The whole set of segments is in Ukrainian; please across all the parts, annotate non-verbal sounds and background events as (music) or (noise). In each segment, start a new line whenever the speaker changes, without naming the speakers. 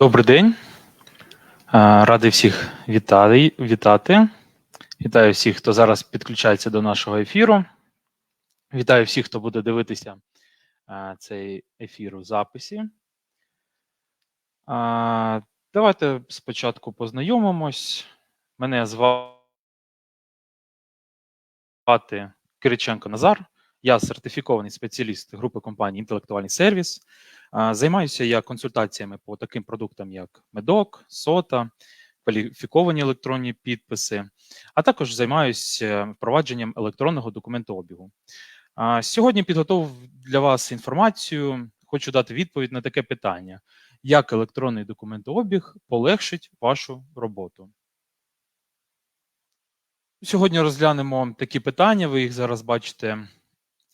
Добрий день. Радий всіх вітати. вітати. Вітаю всіх, хто зараз підключається до нашого ефіру. Вітаю всіх, хто буде дивитися цей ефір у записі. Давайте спочатку познайомимось. Мене звати Кириченко Назар. Я сертифікований спеціаліст групи компанії Інтелектуальний сервіс. Займаюся я консультаціями по таким продуктам, як медок, сота, кваліфіковані електронні підписи, а також займаюся впровадженням електронного документообігу. Сьогодні підготував для вас інформацію. Хочу дати відповідь на таке питання: як електронний документообіг полегшить вашу роботу? Сьогодні розглянемо такі питання. Ви їх зараз бачите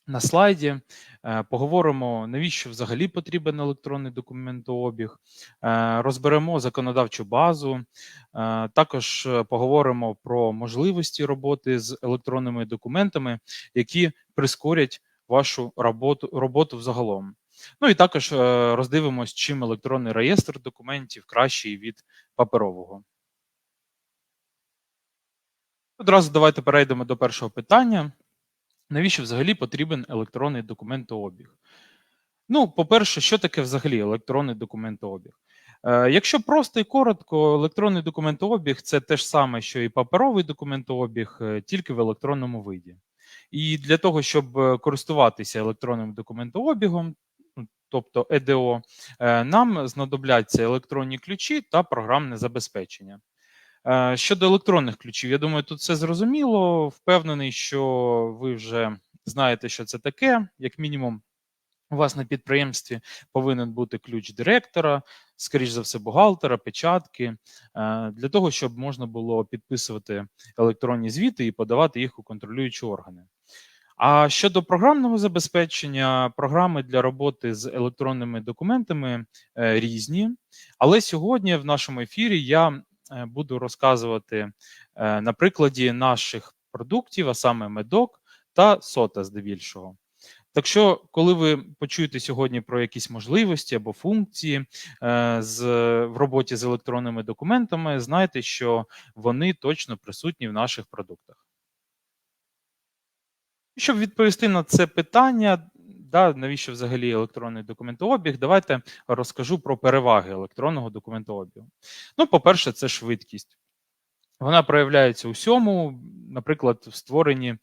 на слайді. Е, Поговоримо, навіщо взагалі потрібен електронний документообіг, Е, розберемо законодавчу базу, е, також поговоримо про можливості роботи з електронними документами, які прискорять вашу роботу, роботу взагалом. Ну і також роздивимось, чим електронний реєстр документів кращий від паперового. Одразу давайте перейдемо до першого питання. Навіщо взагалі потрібен електронний документообіг? Ну, по-перше, що таке взагалі електронний документообіг? Е, Якщо просто і коротко, електронний документообіг це те ж саме, що і паперовий документообіг, е, тільки в електронному виді. І для того, щоб е, користуватися електронним документообігом, ну, тобто ЕДО, е, нам знадобляться електронні ключі та програмне забезпечення. Е, Щодо електронних ключів, я думаю, тут все зрозуміло. Впевнений, що ви вже знаєте, що це таке. Як мінімум, у вас на підприємстві повинен бути ключ директора, скоріш за все, бухгалтера, печатки, е, для того, щоб можна було підписувати електронні звіти і подавати їх у контролюючі органи. А щодо програмного забезпечення, програми для роботи з електронними документами е, різні. Але сьогодні в нашому ефірі я буду розказувати е, на прикладі наших продуктів, а саме медок та сота здебільшого. Так що, коли ви почуєте сьогодні про якісь можливості або функції е, з, в роботі з електронними документами, знайте, що вони точно присутні в наших продуктах. Щоб відповісти на це питання, да, навіщо взагалі електронний документообіг, давайте розкажу про переваги електронного документообігу. Ну, по-перше, це швидкість. Вона проявляється у всьому, наприклад, в створенні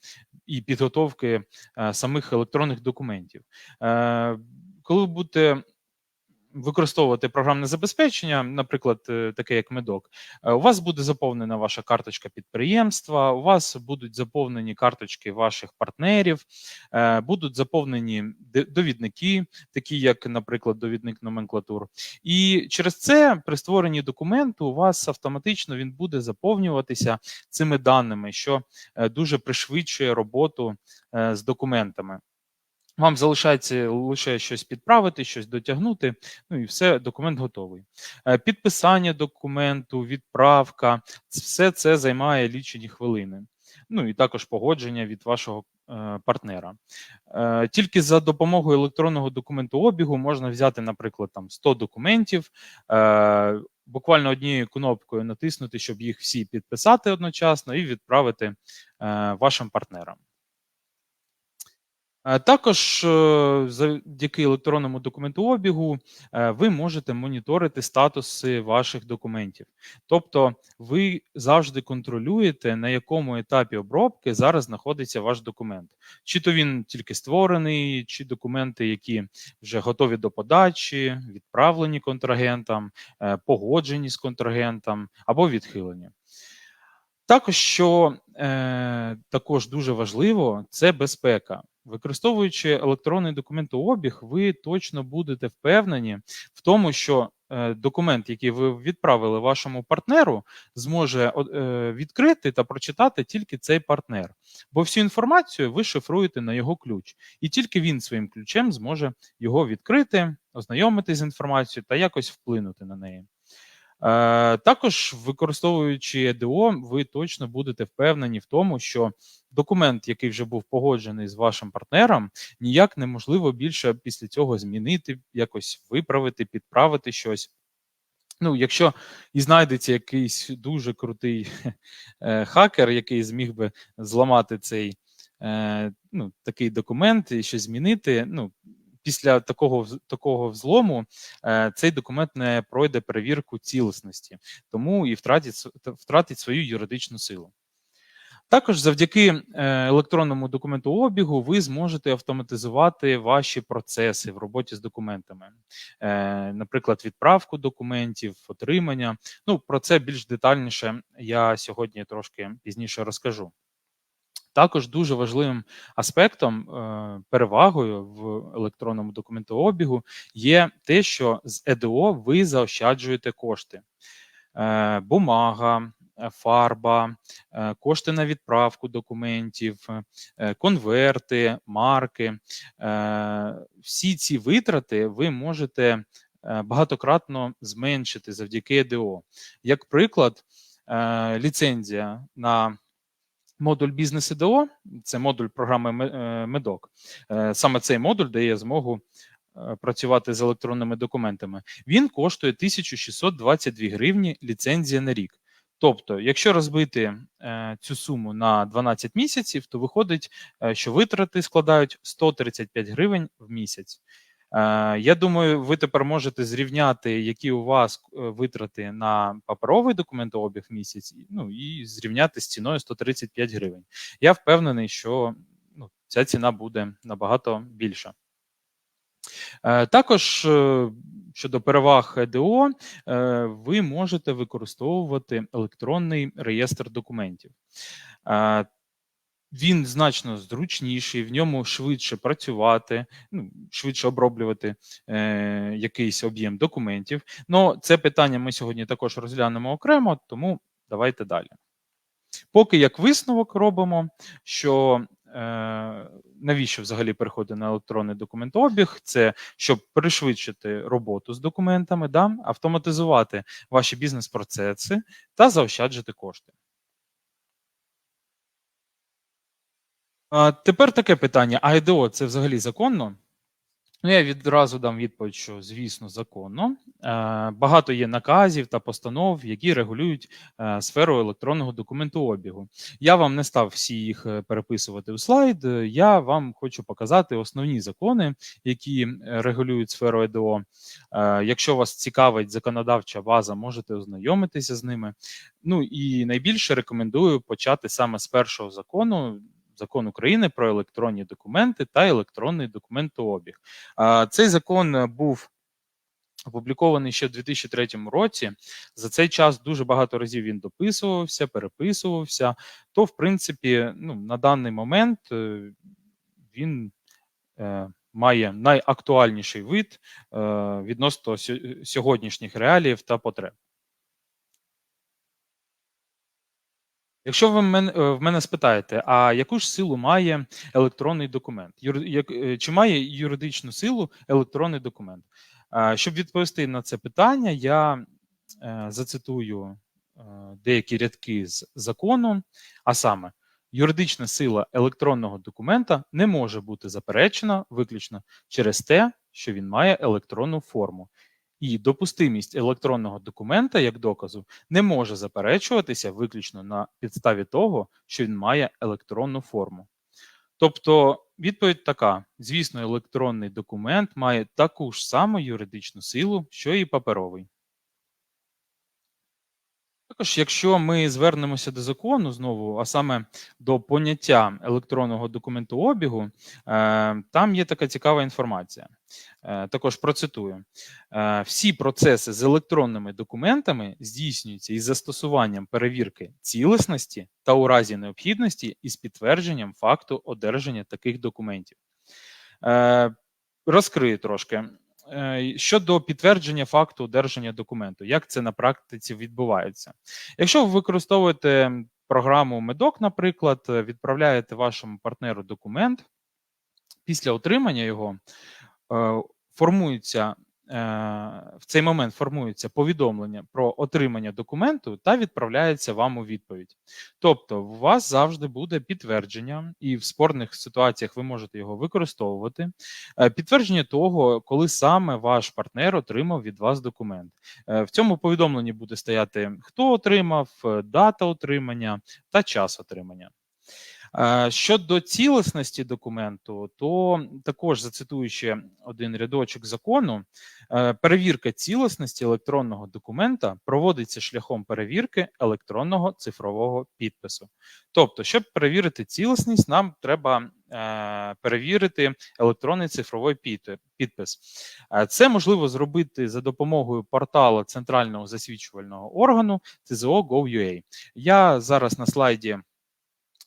і підготовки е, самих електронних документів. Е, коли ви будете використовувати програмне забезпечення, наприклад, е, таке як медок, е, у вас буде заповнена ваша карточка підприємства, у вас будуть заповнені карточки ваших партнерів, е, будуть заповнені довідники, такі як, наприклад, довідник номенклатур. І через це при створенні документу у вас автоматично він буде заповнюватися цими даними, що дуже пришвидшує роботу з документами. Вам залишається лише щось підправити, щось дотягнути, ну і все, документ готовий. Е, Підписання документу, відправка все це займає лічені хвилини. Ну і також погодження від вашого е, партнера. Е, Тільки за допомогою електронного документообігу можна взяти, наприклад, там 100 документів, буквально однією кнопкою натиснути, щоб їх всі підписати одночасно і відправити вашим партнерам. Е, Також е, завдяки електронному документообігу е, ви можете моніторити статуси ваших документів. Тобто ви завжди контролюєте, на якому етапі обробки зараз знаходиться ваш документ. Чи то він тільки створений, чи документи, які вже готові до подачі, відправлені контрагентам, погоджені з контрагентом або відхилені. Також, що е, також дуже важливо, це безпека. Використовуючи електронний документообіг, ви точно будете впевнені в тому, що е, документ, який ви відправили вашому партнеру, зможе е, відкрити та прочитати тільки цей партнер. Бо всю інформацію ви шифруєте на його ключ, і тільки він своїм ключем зможе його відкрити, ознайомитись з інформацією та якось вплинути на неї. Е, Також, використовуючи ЕДО, ви точно будете впевнені в тому, що документ, який вже був погоджений з вашим партнером, ніяк неможливо більше після цього змінити, якось виправити, підправити щось. Ну, якщо і знайдеться якийсь дуже крутий е, хакер, який зміг би зламати цей е, ну, такий документ і щось змінити. Ну, після такого такого взлому е, цей документ не пройде перевірку цілісності, тому і втратить, втратить свою юридичну силу. Також завдяки е, електронному документообігу ви зможете автоматизувати ваші процеси в роботі з документами, Е, наприклад, відправку документів, отримання. Ну, про це більш детальніше я сьогодні трошки пізніше розкажу. Також дуже важливим аспектом, е, перевагою в електронному документообігу є те, що з ЕДО ви заощаджуєте кошти. Е, Бумага, е, фарба, кошти на відправку документів, конверти, марки. Всі ці витрати ви можете багатократно зменшити завдяки ЕДО. Як приклад, ліцензія на модуль бізнес ІДО, це модуль програми е, Медок. Е, Саме цей модуль дає змогу е, працювати з електронними документами. Він коштує 1622 гривні ліцензія на рік. Тобто, якщо розбити цю суму на 12 місяців, то виходить, що витрати складають 135 гривень в місяць. Е, Я думаю, ви тепер можете зрівняти, які у вас е, витрати на паперовий документообіг в місяць, ну і зрівняти з ціною 135 гривень. Я впевнений, що ну, ця ціна буде набагато більша. Е, Також щодо переваг ЕДО, е, ви можете використовувати електронний реєстр документів. Він значно зручніший, в ньому швидше працювати, ну, швидше оброблювати е, якийсь об'єм документів. Ну, це питання ми сьогодні також розглянемо окремо, тому давайте далі. Поки як висновок робимо, що е, навіщо взагалі переходити на електронний документообіг, це щоб пришвидшити роботу з документами, да, автоматизувати ваші бізнес-процеси та заощаджити кошти. Тепер таке питання: а ЕДО це взагалі законно? Ну, я відразу дам відповідь, що звісно, законно. Е, Багато є наказів та постанов, які регулюють е, сферу електронного документообігу. Я вам не став всі їх е, переписувати у слайд. Я вам хочу показати основні закони, які регулюють сферу ЕДО. Якщо вас цікавить законодавча база, можете ознайомитися з ними. Ну і найбільше рекомендую почати саме з першого закону. Закон України про електронні документи та електронний документообіг. Цей закон е, був опублікований ще в 2003 році. За цей час дуже багато разів він дописувався, переписувався. То, в принципі, ну, на даний момент е, він е, має найактуальніший вид е, відносно сьогоднішніх реаліїв та потреб. Якщо ви е, в мене спитаєте, а яку ж силу має електронний документ? Е, чи має юридичну силу електронний документ? Щоб відповісти на це питання, я е, зацитую деякі рядки з закону, а саме, юридична сила електронного документа не може бути заперечена виключно через те, що він має електронну форму. І допустимість електронного документа як доказу не може заперечуватися виключно на підставі того, що він має електронну форму. Тобто відповідь така: звісно, електронний документ має таку ж саму юридичну силу, що і паперовий. Також, якщо ми звернемося до закону знову, а саме до поняття електронного документообігу, е, там є така цікава інформація. Е, Також процитую: Е, всі процеси з електронними документами здійснюються із застосуванням перевірки цілісності та у разі необхідності із підтвердженням факту одержання таких документів. Розкрию трошки. Е, Щодо підтвердження факту одержання документу, як це на практиці відбувається? Якщо ви використовуєте програму Медок, наприклад, е, відправляєте вашому партнеру документ, після отримання його е, формується в цей момент формується повідомлення про отримання документу та відправляється вам у відповідь. Тобто, у вас завжди буде підтвердження, і в спорних ситуаціях ви можете його використовувати. е, Підтвердження того, коли саме ваш партнер отримав від вас документ. Е, В цьому повідомленні буде стояти, хто отримав, е, дата отримання та час отримання. Е, Щодо цілісності документу, то також зацитуючи один рядочок закону, е, перевірка цілісності електронного документа проводиться шляхом перевірки електронного цифрового підпису. Тобто, щоб перевірити цілісність, нам треба е, перевірити електронний цифровий підпис. Це можливо зробити за допомогою порталу центрального засвідчувального органу ЦЗО Gov.ua. Я зараз на слайді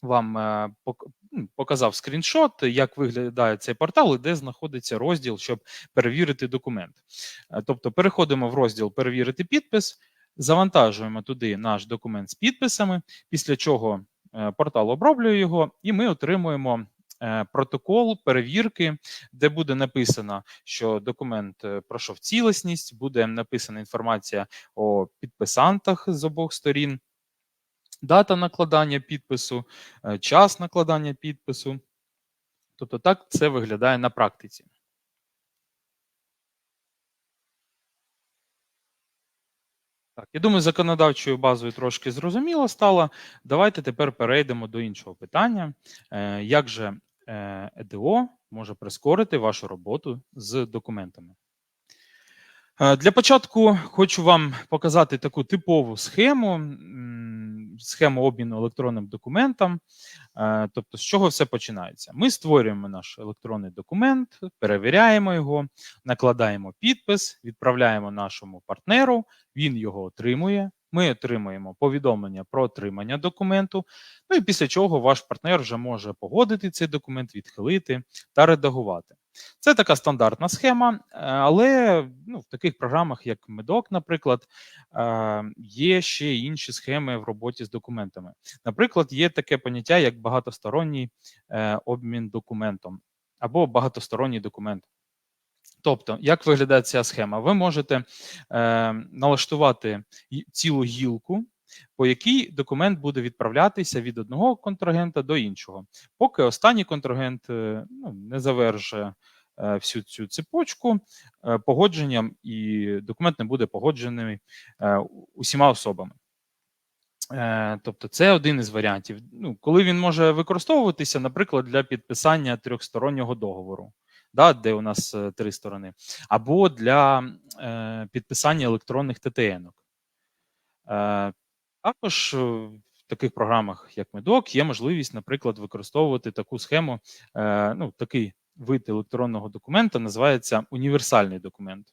вам е, м, показав скріншот, як виглядає цей портал і де знаходиться розділ, щоб перевірити документ. Е, Тобто переходимо в розділ Перевірити підпис, завантажуємо туди наш документ з підписами, після чого е, портал оброблює його, і ми отримуємо. Протокол перевірки, де буде написано, що документ пройшов цілісність, буде написана інформація о підписантах з обох сторін, дата накладання підпису, е, час накладання підпису. Тобто так це виглядає на практиці. Так, я думаю, законодавчою базою трошки зрозуміло стало. Давайте тепер перейдемо до іншого питання. Е, Як же е, ЕДО може прискорити вашу роботу з документами? Для початку хочу вам показати таку типову схему, схему обміну електронним документом. Е, Тобто, з чого все починається? Ми створюємо наш електронний документ, перевіряємо його, накладаємо підпис, відправляємо нашому партнеру, він його отримує. Ми отримуємо повідомлення про отримання документу. Ну і після чого ваш партнер вже може погодити цей документ, відхилити та редагувати. Це така стандартна схема, е, але ну, в таких програмах, як Медок, наприклад, е, є ще інші схеми в роботі з документами. Наприклад, є таке поняття, як багатосторонній е, обмін документом або багатосторонній документ. Тобто, як виглядає ця схема? Ви можете е, налаштувати цілу гілку, по якій документ буде відправлятися від одного контрагента до іншого, поки останній контрагент е, ну, не завершує е, всю цю цепочку е, погодженням, і документ не буде погоджений е, усіма особами. Е, Тобто, це один із варіантів. Ну, коли він може використовуватися, наприклад, для підписання трьохстороннього договору, да, де у нас е, три сторони, або для е, підписання електронних ТТН. Е, також е, в таких програмах, як Медок, є можливість, наприклад, використовувати таку схему, е, ну, такий вид електронного документа називається універсальний документ.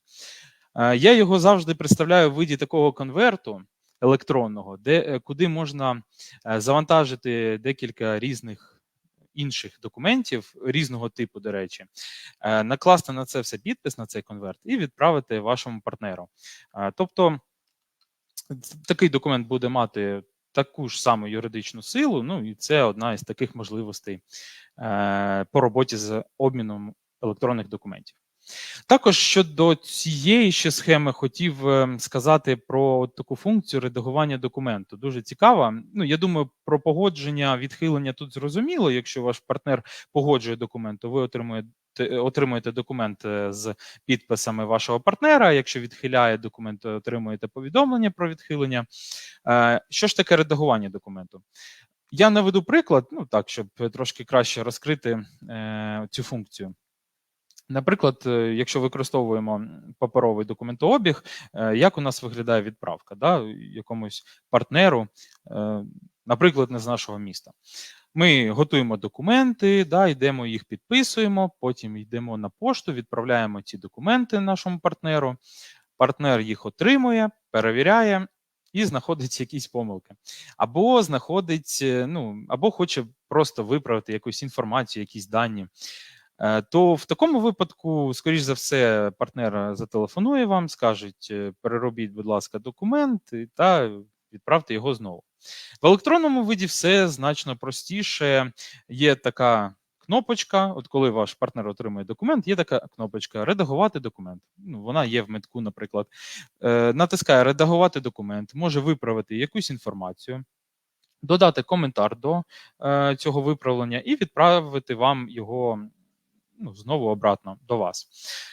Е, Я його завжди представляю в виді такого конверту електронного, де е, куди можна завантажити декілька різних інших документів різного типу, до речі, е, накласти на це все підпис на цей конверт і відправити вашому партнеру. Е, Тобто такий документ буде мати таку ж саму юридичну силу, ну і це одна із таких можливостей е, по роботі з обміном електронних документів. Також щодо цієї ще схеми хотів е, сказати про таку функцію редагування документу. Дуже цікава. Ну, я думаю, про погодження, відхилення тут зрозуміло. Якщо ваш партнер погоджує документ, то ви отримуєте. Отримуєте документ е, з підписами вашого партнера. Якщо відхиляє документ, то отримуєте повідомлення про відхилення. Е, Що ж таке редагування документу? Я наведу приклад, ну так, щоб трошки краще розкрити е, цю функцію. Наприклад, е, якщо використовуємо паперовий документообіг, е, як у нас виглядає відправка да, якомусь партнеру, е, наприклад, не з нашого міста. Ми готуємо документи, да, йдемо їх підписуємо, потім йдемо на пошту, відправляємо ці документи нашому партнеру. Партнер їх отримує, перевіряє і знаходить якісь помилки. Або знаходить, ну, або хоче просто виправити якусь інформацію, якісь дані. Е, То в такому випадку, скоріш за все, партнер зателефонує вам, скажуть: е, переробіть, будь ласка, документ та відправте його знову. В електронному виді все значно простіше. Є така кнопочка. От коли ваш партнер отримує документ, є така кнопочка Редагувати документ. Ну, вона є в метку, наприклад. Е, натискає Редагувати документ, може виправити якусь інформацію. Додати коментар до е, цього виправлення і відправити вам його ну, знову обратно до вас.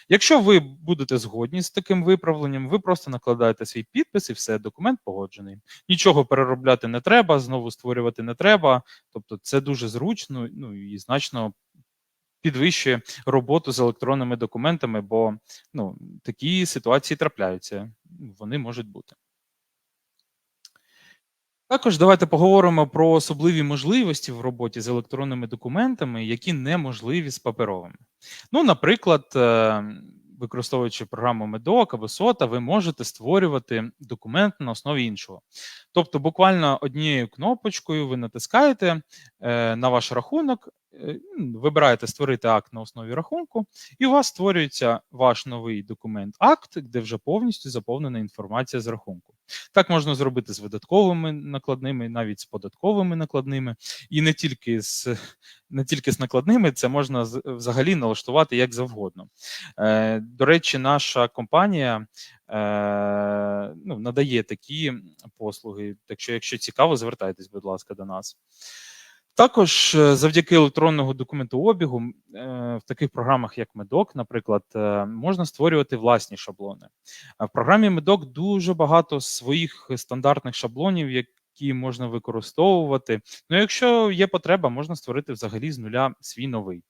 Якщо ви будете згодні з таким виправленням, ви просто накладаєте свій підпис і все, документ погоджений. Нічого переробляти не треба, знову створювати не треба. Тобто, це дуже зручно ну, і значно підвищує роботу з електронними документами, бо ну, такі ситуації трапляються, вони можуть бути. Також давайте поговоримо про особливі можливості в роботі з електронними документами, які неможливі з паперовими. Ну, наприклад, е, використовуючи програму Medoc або SOTA, ви можете створювати документ на основі іншого. Тобто, буквально однією кнопочкою ви натискаєте е, на ваш рахунок, е, вибираєте створити акт на основі рахунку, і у вас створюється ваш новий документ акт, де вже повністю заповнена інформація з рахунку. Так можна зробити з видатковими накладними, навіть з податковими накладними, і не тільки з не тільки з накладними, це можна взагалі налаштувати як завгодно. Е, До речі, наша компанія е, ну, надає такі послуги. Так що, якщо цікаво, звертайтесь, будь ласка, до нас. Також е, завдяки електронного документообігу е, в таких програмах, як Medoc, наприклад, е, можна створювати власні шаблони. В програмі Medoc дуже багато своїх стандартних шаблонів, які можна використовувати. Ну, якщо є потреба, можна створити взагалі з нуля свій новий.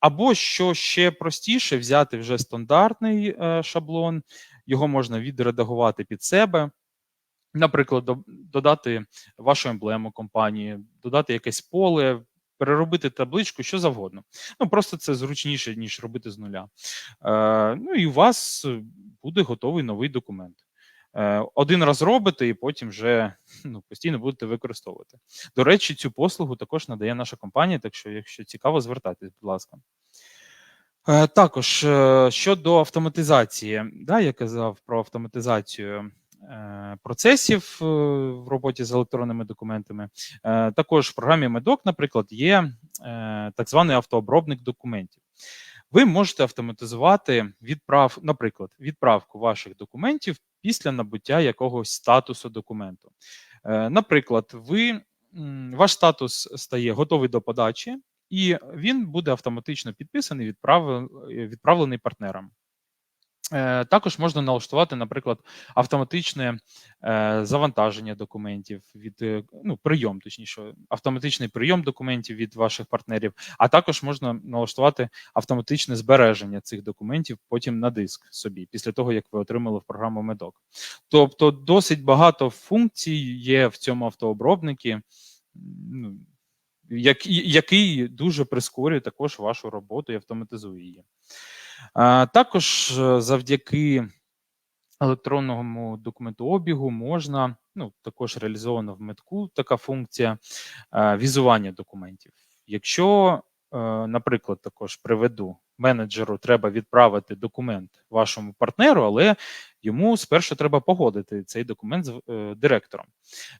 Або що ще простіше, взяти вже стандартний шаблон, його можна відредагувати під себе. Наприклад, додати вашу емблему компанії, додати якесь поле, переробити табличку, що завгодно. Ну просто це зручніше, ніж робити з нуля. Е, Ну і у вас буде готовий новий документ. Е, Один раз робите, і потім вже ну, постійно будете використовувати. До речі, цю послугу також надає наша компанія, так що, якщо цікаво, звертайтесь, будь ласка. Е, також е, щодо автоматизації, да, я казав про автоматизацію. Е, процесів е, в роботі з електронними документами. Е, також в програмі Medoc, наприклад, є так званий автообробник документів. Ви можете автоматизувати відправ, наприклад, відправку ваших документів після набуття якогось статусу документу. Наприклад, ви, ваш статус стає готовий до подачі, і він буде автоматично підписаний, відправлений партнерам. Е, також можна налаштувати, наприклад, автоматичне е, завантаження документів від е, ну, прийом, точніше, автоматичний прийом документів від ваших партнерів, а також можна налаштувати автоматичне збереження цих документів потім на диск собі, після того як ви отримали в програму Медок. Тобто, досить багато функцій є в цьому автообробнику, ну, який дуже прискорює також вашу роботу і автоматизує її. Також е, завдяки електронному документообігу можна, ну також реалізовано в метку така функція е, візування документів. Якщо Е, наприклад, також приведу менеджеру, треба відправити документ вашому партнеру, але йому спершу треба погодити цей документ з е, директором.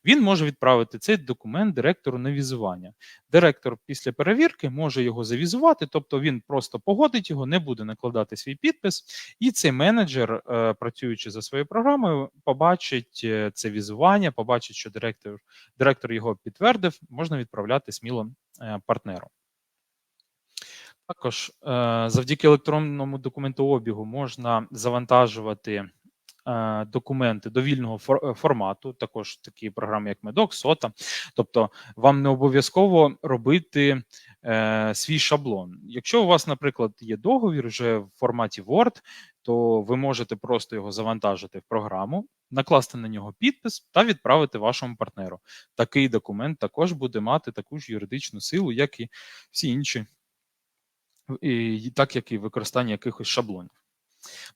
Він може відправити цей документ директору на візування. Директор після перевірки може його завізувати, тобто він просто погодить його, не буде накладати свій підпис, і цей менеджер, е, працюючи за своєю програмою, побачить це візування, побачить, що директор, директор його підтвердив, можна відправляти сміло партнеру. Також е, завдяки електронному документообігу можна завантажувати е, документи довільного е, формату, також такі програми, як Medoc, SOTA. Тобто, вам не обов'язково робити свій шаблон. Якщо у вас, наприклад, є договір вже в форматі Word, то ви можете просто його завантажити в програму, накласти на нього підпис та відправити вашому партнеру. Такий документ також буде мати таку ж юридичну силу, як і всі інші і так як і використання якихось шаблонів.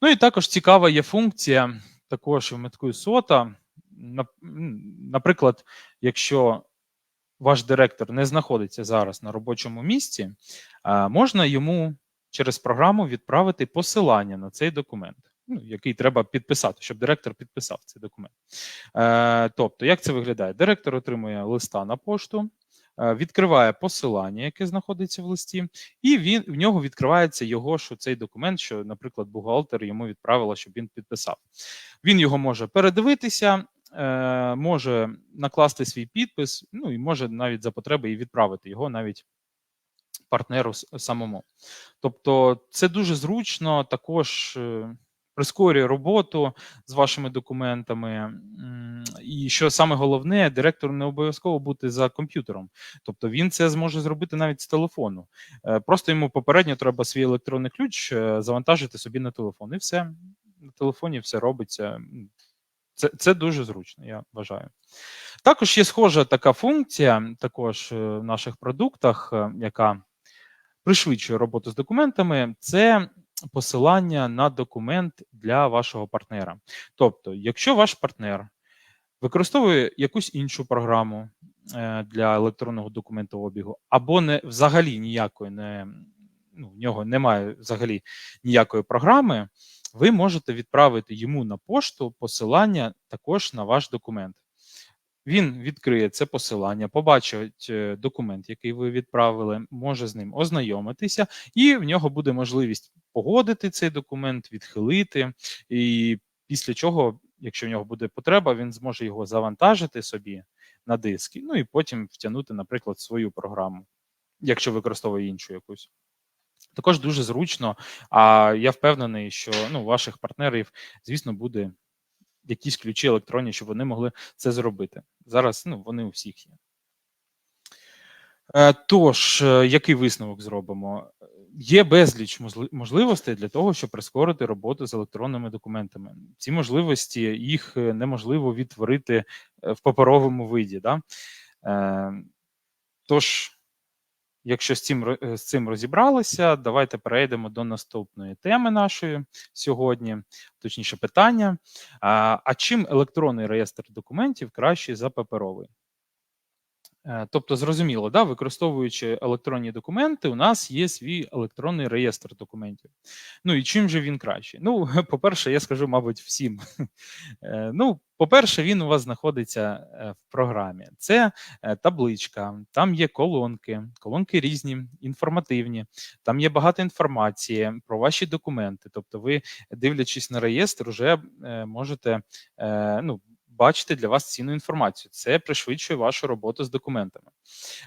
Ну і також цікава є функція також в метку сота. Наприклад, якщо ваш директор не знаходиться зараз на робочому місці, можна йому через програму відправити посилання на цей документ, ну, який треба підписати, щоб директор підписав цей документ. Е, тобто, як це виглядає? Директор отримує листа на пошту відкриває посилання, яке знаходиться в листі, і він в нього відкривається його, що цей документ, що, наприклад, бухгалтер йому відправила, щоб він підписав. Він його може передивитися, е, може накласти свій підпис, ну і може навіть за потреби і відправити його навіть партнеру самому. Тобто, це дуже зручно, також е, прискорює роботу з вашими документами. І що саме головне, директору не обов'язково бути за комп'ютером. Тобто він це зможе зробити навіть з телефону. Е, Просто йому попередньо треба свій електронний ключ е, завантажити собі на телефон. І все. На телефоні все робиться. Це, це дуже зручно, я вважаю. Також є схожа така функція, також е, в наших продуктах, яка пришвидшує роботу з документами, це посилання на документ для вашого партнера. Тобто, якщо ваш партнер використовує якусь іншу програму е, для електронного документообігу, або не взагалі ніякої не ну, в нього немає взагалі ніякої програми, ви можете відправити йому на пошту посилання також на ваш документ. Він відкриє це посилання, побачить е, документ, який ви відправили, може з ним ознайомитися, і в нього буде можливість погодити цей документ, відхилити. І після чого, якщо в нього буде потреба, він зможе його завантажити собі на диски, ну і потім втягнути, наприклад, свою програму, якщо використовує іншу якусь. Також дуже зручно. А я впевнений, що ну, ваших партнерів, звісно, буде якісь ключі електронні, щоб вони могли це зробити. Зараз ну, вони у всіх є. Е, Тож, е, який висновок зробимо? Є безліч можливостей для того, щоб прискорити роботу з електронними документами. Ці можливості їх е, неможливо відтворити в паперовому виді. Да? Тож, якщо з цим, е, з цим розібралися, давайте перейдемо до наступної теми нашої сьогодні, точніше питання. А, а чим електронний реєстр документів кращий за паперовий? Е, Тобто, зрозуміло, да, використовуючи електронні документи, у нас є свій електронний реєстр документів. Ну і чим же він кращий? Ну, (laughs) по-перше, я скажу, мабуть, всім. (laughs) Е, Ну, по-перше, він у вас знаходиться е, в програмі. Це табличка, там є колонки, колонки різні, інформативні, там є багато інформації про ваші документи. Тобто, ви, дивлячись на реєстр, вже можете ну, бачити для вас цінну інформацію. Це пришвидшує вашу роботу з документами.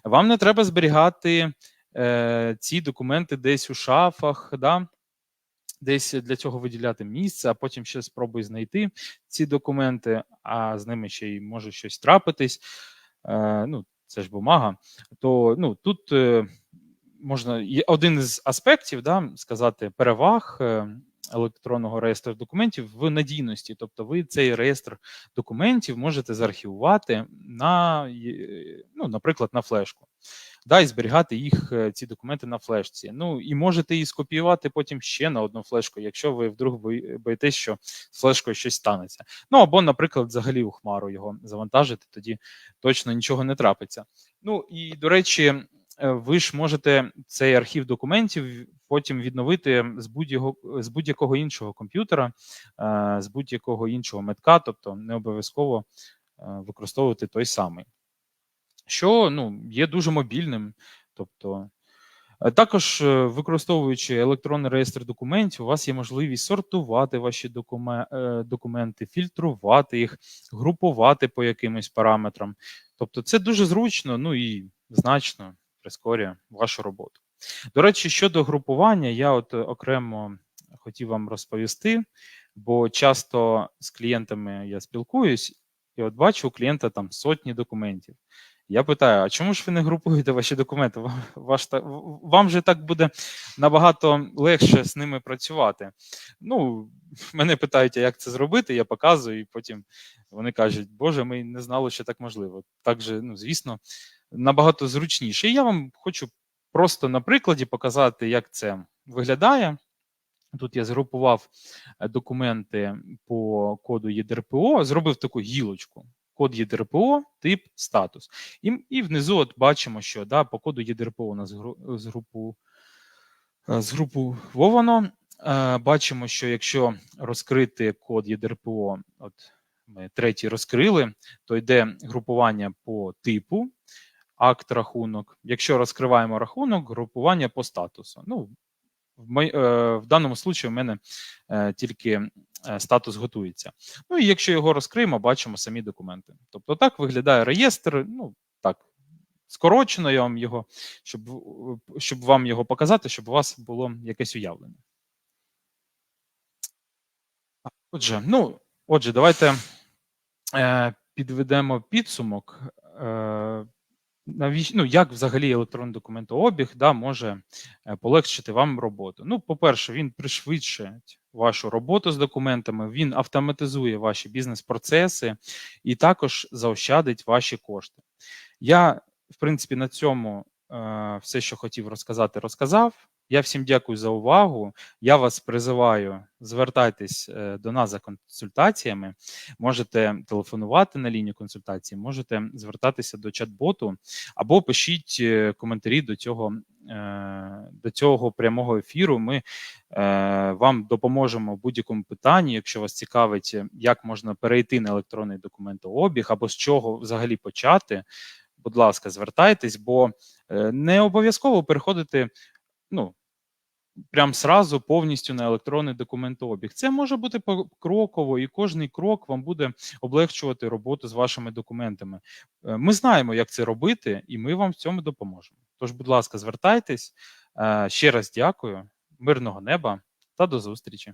Вам не треба зберігати е, ці документи десь у шафах, да? десь для цього виділяти місце, а потім ще спробуй знайти ці документи, а з ними ще й може щось трапитись. Е, ну, це ж бумага. То ну, тут е, можна є один з аспектів, да, сказати, переваг. е, Електронного реєстру документів в надійності, тобто ви цей реєстр документів можете заархівувати на, е, ну, наприклад, на флешку, да, і зберігати їх е, ці документи на флешці. Ну і можете і скопіювати потім ще на одну флешку, якщо ви вдруг бої- боїтесь, що з флешкою щось станеться. Ну або, наприклад, взагалі у хмару його завантажити, тоді точно нічого не трапиться. Ну і до речі, е, ви ж можете цей архів документів потім відновити з будь-якого з будь-якого іншого комп'ютера, е, з будь-якого іншого метка, тобто не обов'язково е, використовувати той самий, що ну, є дуже мобільним. Тобто, е, також використовуючи електронний реєстр документів, у вас є можливість сортувати ваші документи, фільтрувати їх, групувати по якимось параметрам. Тобто, це дуже зручно, ну і значно прискорює вашу роботу. До речі, щодо групування, я от е, окремо хотів вам розповісти, бо часто з клієнтами я спілкуюсь, і от бачу у клієнта там сотні документів. Я питаю: а чому ж ви не групуєте ваші документи? Ваш, вам же так буде набагато легше з ними працювати. Ну, (laughs) мене питають, а як це зробити, я показую, і потім вони кажуть, Боже, ми не знали, що так можливо. Так же, ну, звісно, набагато зручніше. І я вам хочу просто на прикладі показати, як це виглядає. Тут я згрупував е, документи по коду ЄДРПО, зробив таку гілочку. Код ЄДРПО, тип, статус. І, і внизу от бачимо, що да, по коду ЄДРПО у нас згру- згрупу, е, згруповано. Е, Бачимо, що якщо розкрити код ЄДРПО, от ми третій розкрили, то йде групування по типу, акт рахунок. Якщо розкриваємо рахунок, групування по статусу. Ну, в, мой, е, в даному случаї в мене е, тільки е, статус готується. Ну і якщо його розкриємо, бачимо самі документи. Тобто так виглядає реєстр. Ну так, скорочено я вам його, щоб, щоб вам його показати, щоб у вас було якесь уявлення. Отже, ну, отже, давайте е, підведемо підсумок. Е, навіщо, ну, як взагалі електронний документообіг да, може е, полегшити вам роботу? Ну, по-перше, він пришвидшує вашу роботу з документами, він автоматизує ваші бізнес-процеси і також заощадить ваші кошти. Я, в принципі, на цьому е, все, що хотів розказати, розказав. Я всім дякую за увагу. Я вас призиваю, звертайтесь е, до нас за консультаціями. Можете телефонувати на лінію консультації, можете звертатися до чат-боту або пишіть е, коментарі до цього, е, до цього прямого ефіру. Ми вам допоможемо в будь-якому питанні, якщо вас цікавить, як можна перейти на електронний документообіг або з чого взагалі почати. Будь ласка, звертайтесь, бо не обов'язково переходити. Ну, прям сразу повністю на електронний документообіг. Це може бути покроково, і кожний крок вам буде облегчувати роботу з вашими документами. Е, Ми знаємо, як це робити, і ми вам в цьому допоможемо. Тож, будь ласка, звертайтесь. Е, Ще раз дякую, мирного неба та до зустрічі.